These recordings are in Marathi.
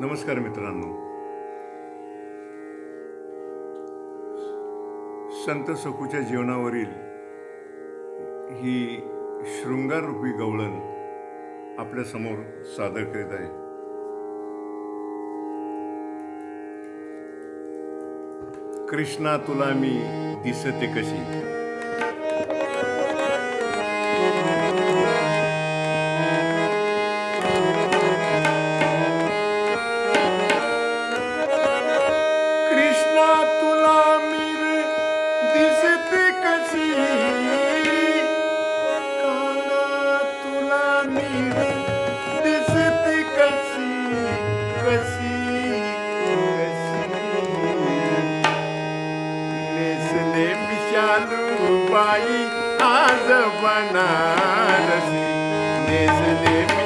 नमस्कार मित्रांनो. संत सखूच्या जीवनावरील ही शृंगाररूपी गवळण आपल्यासमोर सादर करीत आहे. कृष्णा तुला मी दिसते कशी? बाई आज बनारसी नेसले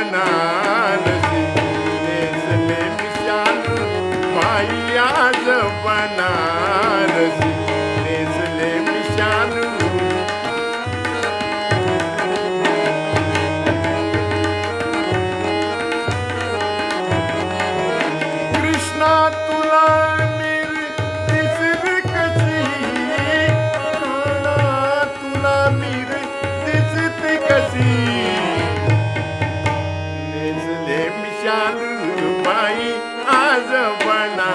जपनान देश में मिशान माइया जपनान देश में मिशान कृष्णा बाई आज बना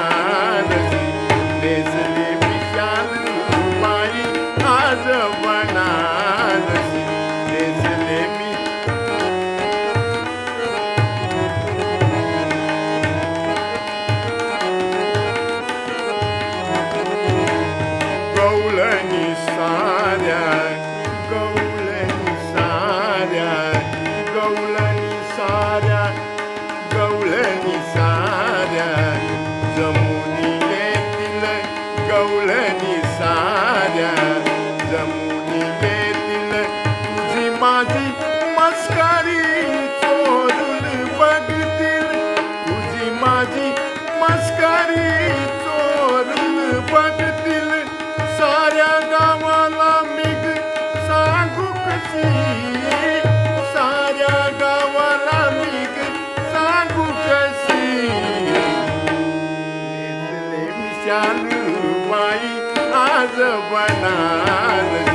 मस्करी चोरून बघतील तुझी माझी मस्करी. चोरून बघतील साऱ्या गावाला मिग सांगू कशी? साऱ्या गावाला मिग सांगू बाई आज बनारसी.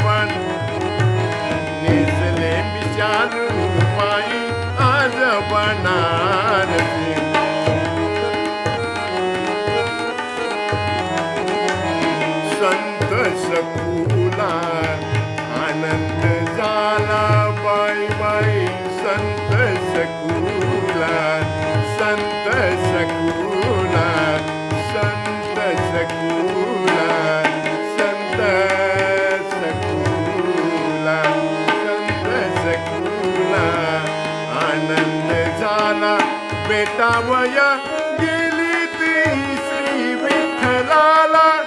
बेटावया गेली ती श्री विठ्ठलाला.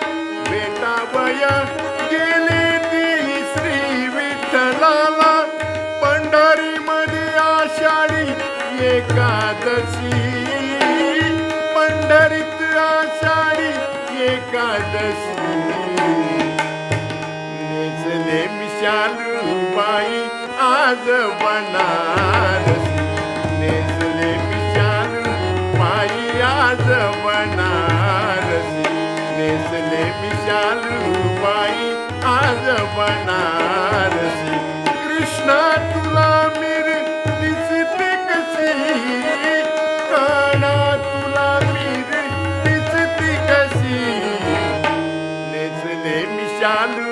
बेटावया गेली ती श्री विठ्ठलाला. पंढरी मध्ये आषाढी एकादशी. पंढरीत आषाढी एकादशी. नेसले मिशालू बाई आज बना बनारसी कृष्णा तुला मिर दिसते कशी काना तुला मिर दिसते कशी नेसले मिशालू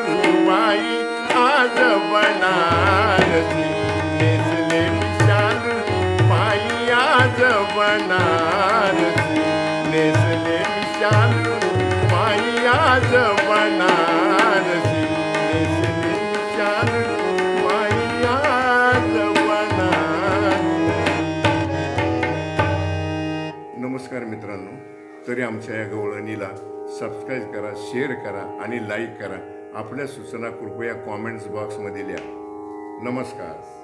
बाई आज बनारसी नेसले मिशालू बाई आज बनारसी नेसले मिशालू बाई आज बनारसी नमस्कार मित्रांनो तरी आमच्या या गवळणीला सबस्क्राईब करा शेअर करा आणि लाईक करा. आपल्या सूचना कृपया कॉमेंट्स बॉक्समध्ये लिहा. नमस्कार.